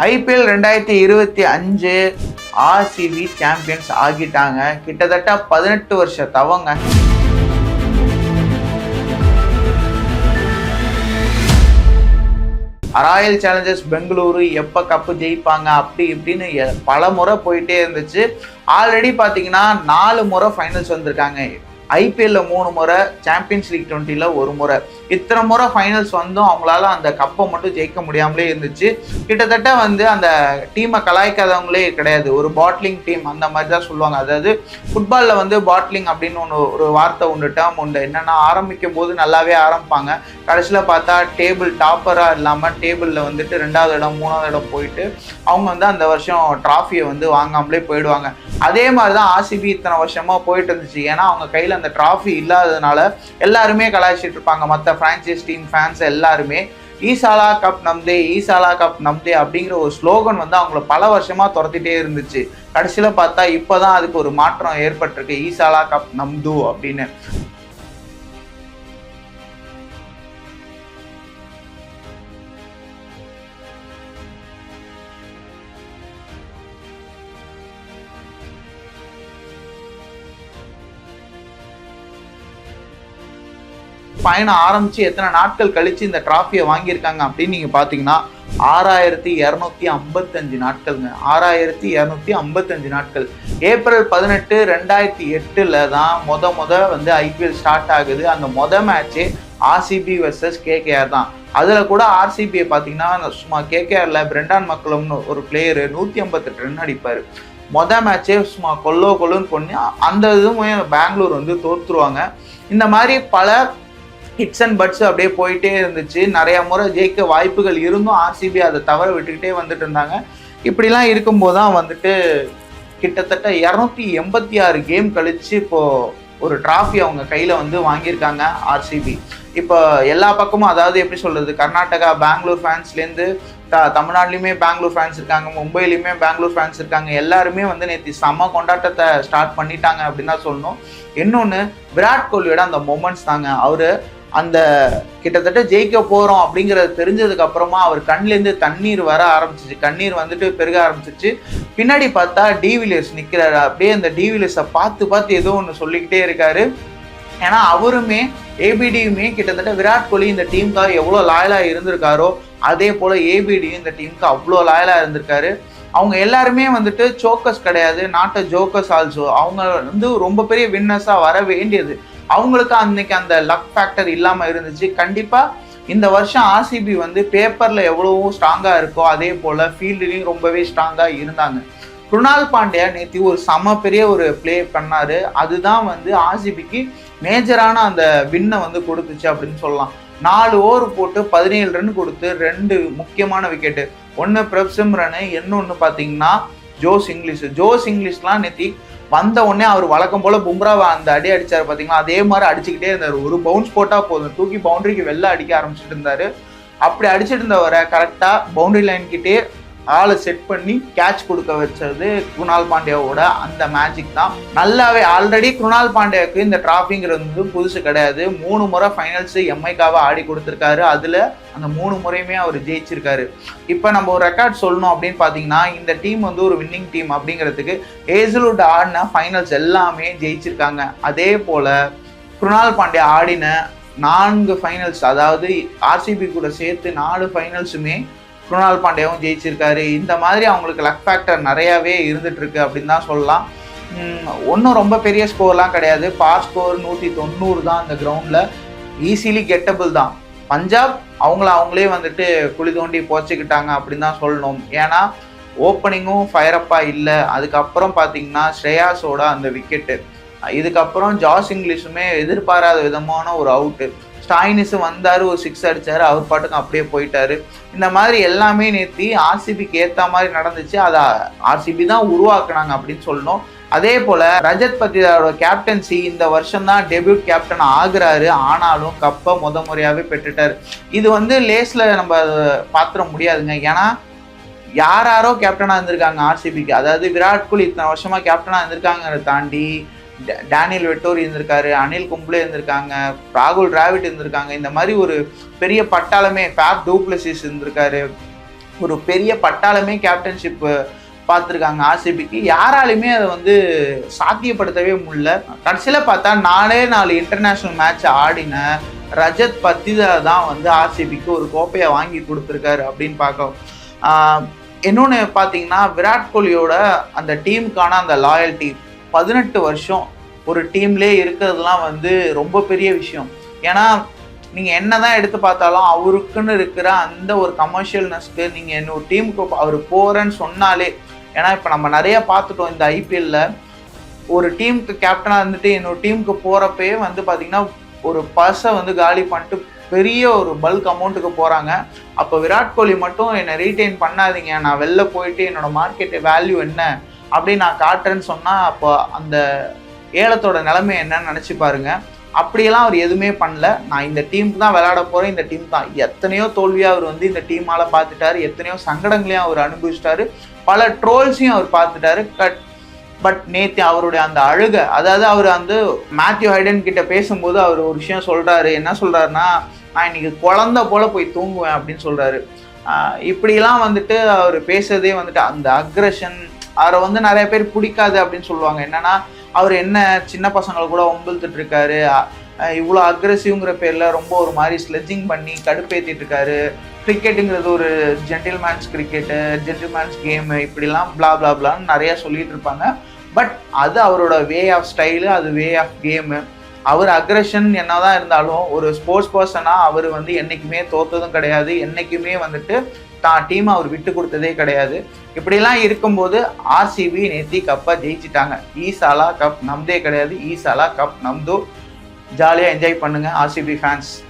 IPL ரெண்டாயிரத்தி இருபத்தி அஞ்சு ஆர்சிபி சாம்பியன்ஸ் ஆகிட்டாங்க. கிட்டத்தட்ட பதினெட்டு வருஷ தவங்க. ராயல் சேலஞ்சர்ஸ் பெங்களூரு எப்போ கப்பு ஜெயிப்பாங்க அப்படி இப்படின்னு எ- பல முறை போயிட்டே இருந்துச்சு. ஆல்ரெடி பார்த்தீங்கன்னா நாலு முறை ஃபைனல்ஸ் வந்திருக்காங்க. ஐபிஎல்ல மூணு முறை சாம்பியன்ஸ் லீக் டுவெண்ட்டியில் ஒரு முறை. இத்தனை முறை ஃபைனல்ஸ் வந்தும் அவங்களால அந்த கப்பை மட்டும் ஜெயிக்க முடியாமலே இருந்துச்சு. கிட்டத்தட்ட வந்து அந்த டீமை கலாய்க்காதவங்களே கிடையாது. ஒரு பாட்லிங் டீம் அந்த மாதிரி தான் சொல்லுவாங்க. அதாவது ஃபுட்பாலில் வந்து பாட்லிங் அப்படின்னு ஒன்று ஒரு வார்த்தை உண்டு டேர்ம் உண்டு. என்னென்னா ஆரம்பிக்கும் போது நல்லாவே ஆரம்பிப்பாங்க. கடைசியில் பார்த்தா டேபிள் டாப்பராக இல்லாமல் டேபிளில் வந்துட்டு ரெண்டாவது இடம் மூணாவது இடம் போயிட்டு அவங்க வந்து அந்த வருஷம் ட்ராஃபியை வந்து வாங்காமலே போயிடுவாங்க. அதே மாதிரி தான் ஆசிபி இத்தனை வருஷமாக போயிட்டு இருந்துச்சு. ஏன்னா அவங்க கையில் அந்த ட்ராஃபி இல்லாததுனால எல்லாருமே கலாய்ச்சிட்டு இருப்பாங்க. மற்ற ஃப்ரான்ச்சைஸ் டீம் ஃபேன்ஸ் எல்லாருமே ஈசாலா கப் நம்தே ஈசாலா கப் நம்தே அப்படிங்கிற ஒரு ஸ்லோகன் வந்து அவங்கள பல வருஷமா துரத்திட்டே இருந்துச்சு. கடைசியில் பார்த்தா இப்போதான் அதுக்கு ஒரு மாற்றம் ஏற்பட்டிருக்கு. ஈசாலா கப் நம்து அப்படின்னு. பயணம் ஆரம்பிச்சு எத்தனை நாட்கள் கழிச்சு இந்த டிராஃபியை வாங்கியிருக்காங்க அப்படின்னு நீங்க பாத்தீங்கன்னா ஆறாயிரத்தி இரநூத்தி ஐம்பத்தஞ்சு நாட்கள்ங்க. ஆறாயிரத்தி இரநூத்தி ஐம்பத்தஞ்சு நாட்கள். ஏப்ரல் பதினெட்டு ரெண்டாயிரத்தி எட்டுல தான் முத முத வந்து ஐபிஎல் ஸ்டார்ட் ஆகுது. அந்த மொத மேட்சே ஆர்சிபி வர்சஸ் கேகேஆர் தான். அதுல கூட ஆர்சிபியை பார்த்தீங்கன்னா சும்மா கேகேஆர்ல பிரெண்டான் மக்களம்னு ஒரு பிளேயரு நூத்தி ஐம்பத்தெட்டு ரன் அடிப்பாரு. மொத மேட்சே சும்மா கொல்லோ கொல்லுன்னு பண்ணி அந்த இதுவுமே பெங்களூர் வந்து தோத்துருவாங்க. இந்த மாதிரி பல ஹிட்ஸ் அண்ட் பட்ஸ் அப்படியே போயிட்டே இருந்துச்சு. நிறைய முறை ஜெயிக்க வாய்ப்புகள் இருந்தும் ஆர்சிபி அதை தவற விட்டுக்கிட்டே வந்துட்டு இருந்தாங்க. இப்படிலாம் இருக்கும்போது தான் வந்துட்டு கிட்டத்தட்ட இரநூத்தி எண்பத்தி ஆறு கேம் கழிச்சு இப்போ ஒரு டிராஃபி அவங்க கையில் வந்து வாங்கியிருக்காங்க ஆர்சிபி இப்போ எல்லா பக்கமும் அதாவது எப்படி சொல்றது? கர்நாடகா பெங்களூர் ஃபேன்ஸ்லேருந்து த தமிழ்நாட்டிலையுமே பெங்களூர் ஃபேன்ஸ் இருக்காங்க மும்பையிலையுமே பெங்களூர் ஃபேன்ஸ் இருக்காங்க. எல்லாருமே வந்து நேற்று செம்ம கொண்டாட்டத்தை ஸ்டார்ட் பண்ணிட்டாங்க அப்படின்னு தான் சொல்லணும். இன்னொன்று விராட் கோலியோட அந்த மொமெண்ட்ஸ் தாங்க. அவர் அந்த கிட்டத்தட்ட ஜெயிக்க போகிறோம் அப்படிங்கிறது தெரிஞ்சதுக்கு அப்புறமா அவர் கண்லேருந்து தண்ணீர் வர ஆரம்பிச்சிச்சு. கண்ணீர் வந்துட்டு பெருக ஆரம்பிச்சிச்சு. பின்னாடி பார்த்தா டிவிலியர்ஸ் நிற்கிறாரு அப்படியே அந்த டிவிலியர்ஸை பார்த்து பார்த்து ஏதோ ஒன்று சொல்லிக்கிட்டே இருக்காரு. ஏன்னா அவருமே ஏபிடியுமே கிட்டத்தட்ட விராட் கோலி இந்த டீமுக்காக எவ்வளோ லாயலாக இருந்திருக்காரோ அதே போல் ஏபிடியும் இந்த டீமுக்கு அவ்வளோ லாயலாக இருந்திருக்காரு. அவங்க எல்லாருமே வந்துட்டு சோக்கஸ் கிடையாது. Not a jokers also. அவங்க வந்து ரொம்ப பெரிய வின்னர்ஸாக வர வேண்டியது. அவங்களுக்கு அன்னைக்கு அந்த லக் ஃபேக்டர் இல்லாமல் இருந்துச்சு. கண்டிப்பாக இந்த வருஷம் ஆர்சிபி வந்து பேப்பரில் எவ்வளவோ ஸ்ட்ராங்காக இருக்கோ அதே போல் ஃபீல்டுலேயும் ரொம்பவே ஸ்ட்ராங்காக இருந்தாங்க. குருணால் பாண்டியா நேற்று ஒரு சம பெரிய ஒரு ப்ளே பண்ணார். அதுதான் வந்து ஆர்சிபிக்கு மேஜரான அந்த வின்னை வந்து கொடுத்துச்சு அப்படின்னு சொல்லலாம். நாலு ஓவர் போட்டு பதினேழு ரன் கொடுத்து ரெண்டு முக்கியமான விக்கெட்டு ஒன்று பிரப்சிம் ரன்னு இன்னொன்று பார்த்தீங்கன்னா ஜோஸ் இங்கிலீஷ். ஜோஸ் இங்கிலீஷ்லாம் நேற்று வந்த உடனே அவர் வழக்கம் போல பும்ராவை அந்த அடி அடிச்சாரு பார்த்தீங்களா அதே மாதிரி அடிச்சுக்கிட்டே இருந்தார். ஒரு பவுன்ஸ் போட்டால் போதும். தூக்கி பவுண்டரிக்கு வெளில அடிக்க ஆரம்பிச்சிட்டு இருந்தாரு. அப்படி அடிச்சிட்டு இருந்தவரை கரெக்டாக பவுண்டரி லைன் கிட்டே ஆளை செட் பண்ணி கேட்ச் கொடுக்க வச்சது குணால் பாண்டியாவோட அந்த மேஜிக் தான். நல்லாவே ஆல்ரெடி குணால் பாண்டியாவுக்கு இந்த டிராஃபிங்கிறது வந்து புதுசு கிடையாது. மூணு முறை ஃபைனல்ஸ் எம்ஐக்காவை ஆடி கொடுத்துருக்காரு. அதில் அந்த மூணு முறையுமே அவர் ஜெயிச்சிருக்காரு. இப்போ நம்ம ஒரு ரெக்கார்ட் சொல்லணும் அப்படின்னு பார்த்தீங்கன்னா இந்த டீம் வந்து ஒரு வின்னிங் டீம் அப்படிங்கிறதுக்கு ஏசலுட் ஆடின ஃபைனல்ஸ் எல்லாமே ஜெயிச்சிருக்காங்க. அதே போல் குருணால் பாண்டியா ஆடின நான்கு ஃபைனல்ஸ் அதாவது ஆர்சிபி கூட சேர்த்து நாலு ஃபைனல்ஸுமே குணால் பாண்டியாவும் ஜெயிச்சிருக்காரு. இந்த மாதிரி அவங்களுக்கு லக் ஃபேக்டர் நிறையாவே இருந்துட்டு இருக்கு அப்படின்னு தான் சொல்லலாம். ஒன்றும் ரொம்ப பெரிய ஸ்கோர்லாம் கிடையாது. பார் ஸ்கோர் நூற்றி தொண்ணூறு தான் அந்த கிரவுண்டில் ஈஸிலி கெட்டபிள் தான். பஞ்சாப் அவங்கள அவங்களே வந்துட்டு குழி தோண்டி போச்சுக்கிட்டாங்க அப்படின்னு தான் சொல்லணும். ஏன்னா ஓப்பனிங்கும் ஃபயரப்பாக இல்லை. அதுக்கப்புறம் பார்த்தீங்கன்னா ஸ்ரேயாஸோட அந்த விக்கெட்டு இதுக்கப்புறம் ஜாஸ் இங்கிலீஷுமே எதிர்பாராத விதமான ஒரு அவுட்டு ஸ்டாயினிஸ் வந்தார் ஒரு சிக்ஸ் அடித்தார் அவர் பாட்டுக்கும் அப்படியே போயிட்டார். இந்த மாதிரி எல்லாமே நேர்த்தி ஆர்சிபிக்கு ஏற்ற மாதிரி நடந்துச்சு. அதை ஆர்சிபி தான் உருவாக்குனாங்க அப்படின்னு சொல்லணும். அதே போல் ரஜத் பத்திரோட கேப்டன்சி இந்த வருஷம் தான் டெபியூட் கேப்டன் ஆகுறாரு. ஆனாலும் கப்பை முத முறையாகவே பெற்றுட்டார். இது வந்து லேஸில் நம்ம பார்த்துட முடியாதுங்க. ஏன்னா யார் யாரோ கேப்டனாக இருந்திருக்காங்க ஆர்சிபிக்கு அதாவது விராட் கோலி இத்தனை வருஷமாக கேப்டனாக இருந்திருக்காங்கிறத தாண்டி டேனியல் வெட்டோரி இருந்திருக்காரு அனில் கும்ப்ளே இருந்திருக்காங்க ராகுல் டிராவிட் இருந்திருக்காங்க. இந்த மாதிரி ஒரு பெரிய பட்டாளமே ஃபேப் டூப்ளசிஸ் இருந்திருக்காரு. ஒரு பெரிய பட்டாளமே கேப்டன்ஷிப் பார்த்துருக்காங்க ஆர்சிபிக்கு யாராலையுமே அதை வந்து சாத்தியப்படுத்தவே முடியல. கடைசியில் பார்த்தா நாலே நாலு இன்டர்நேஷ்னல் மேட்ச் ஆடின ரஜத் பத்திதா தான் வந்து ஆர்சிபிக்கு ஒரு கோப்பையை வாங்கி கொடுத்துருக்காரு அப்படின்னு பார்க்க இன்னொன்று பார்த்தீங்கன்னா விராட் கோலியோட அந்த டீமுக்கான அந்த லாயல்ட்டி பதினெட்டு வருஷம் ஒரு டீம்லேயே இருக்கிறதுலாம் வந்து ரொம்ப பெரிய விஷயம். ஏன்னா நீங்கள் என்ன தான் எடுத்து பார்த்தாலும் அவருக்குன்னு இருக்கிற அந்த ஒரு கமர்ஷியல்னஸ்க்கு நீங்கள் இன்னொரு டீமுக்கு அவர் போகிறேன்னு சொன்னாலே ஏன்னா இப்போ நம்ம நிறைய பார்த்துட்டோம் இந்த ஐபிஎல்ல ஒரு டீமுக்கு கேப்டனாக இருந்துட்டு இன்னொரு டீமுக்கு போகிறப்பயே வந்து பார்த்தீங்கன்னா ஒரு பர்ஸை வந்து காலி பண்ணிட்டு பெரிய ஒரு பல்க் அமௌண்ட்டுக்கு போகிறாங்க அப்போ விராட் கோலி மட்டும் என்னை ரீட்டைன் பண்ணாதீங்க. நான் வெளில போயிட்டு என்னோட மார்க்கெட்டு வேல்யூ என்ன? அப்படி நான் காட்டுறேன்னு சொன்னால் அப்போ அந்த ஏலத்தோட நிலைமை என்னன்னு நினச்சி பாருங்க. அப்படியெல்லாம் அவர் எதுவுமே பண்ணல. நான் இந்த டீம் தான் விளையாட போகிறேன் இந்த டீம் தான். எத்தனையோ தோல்வியாக அவர் வந்து இந்த டீமால் பார்த்துட்டாரு. எத்தனையோ சங்கடங்களையும் அவர் அனுபவிச்சிட்டாரு. பல ட்ரோல்ஸையும் அவர் பார்த்துட்டாரு. கட் பட் நேற்று அவருடைய அந்த அழுகை அதாவது அவர் வந்து மேத்யூ ஹைடன் கிட்ட பேசும்போது அவர் ஒரு விஷயம் சொல்கிறாரு என்ன சொல்கிறாருன்னா நான் இன்னைக்கு குழந்த போல் போய் தூங்குவேன் அப்படின்னு சொல்கிறாரு இப்படிலாம் வந்துட்டு அவர் பேசுறதே வந்துட்டு அந்த அக்ரஷன் அவரை வந்து நிறைய பேர் பிடிக்காது அப்படின்னு சொல்லுவாங்க. என்னன்னா அவர் என்ன சின்ன பசங்களை கூட ஒம்பிழுத்துட்டு இருக்காரு. இவ்வளோ அக்ரெசிவ்ங்கிற பேரில் ரொம்ப ஒரு மாதிரி ஸ்லெஜிங் பண்ணி கடுப்பேற்றிட்டு இருக்காரு. கிரிக்கெட்டுங்கிறது ஒரு ஜென்டில்மேன்ஸ் கிரிக்கெட்டு ஜென்டில்மேன்ஸ் கேமு இப்படிலாம் பிளா பிளா பிளான்னு நிறையா சொல்லிகிட்டு இருப்பாங்க. பட் அது அவரோட வே ஆஃப் ஸ்டைலு அது வே ஆஃப் கேமு அவர் அக்ரஷன் என்னதான் இருந்தாலும் ஒரு ஸ்போர்ட்ஸ் பர்சனாக அவர் வந்து என்றைக்குமே தோத்ததும் கிடையாது. என்றைக்குமே வந்துட்டு தான் டீம் அவர் விட்டு கொடுத்ததே கிடையாது. இப்படிலாம் இருக்கும்போது ஆர்சிபி நேத்தி கப்பை ஜெயிச்சிட்டாங்க. ஈசாலா கப் நம்தே கிடையாது. ஈசாலா கப் நம்தோ. ஜாலியாக என்ஜாய் பண்ணுங்க ஆர்சிபி ஃபேன்ஸ்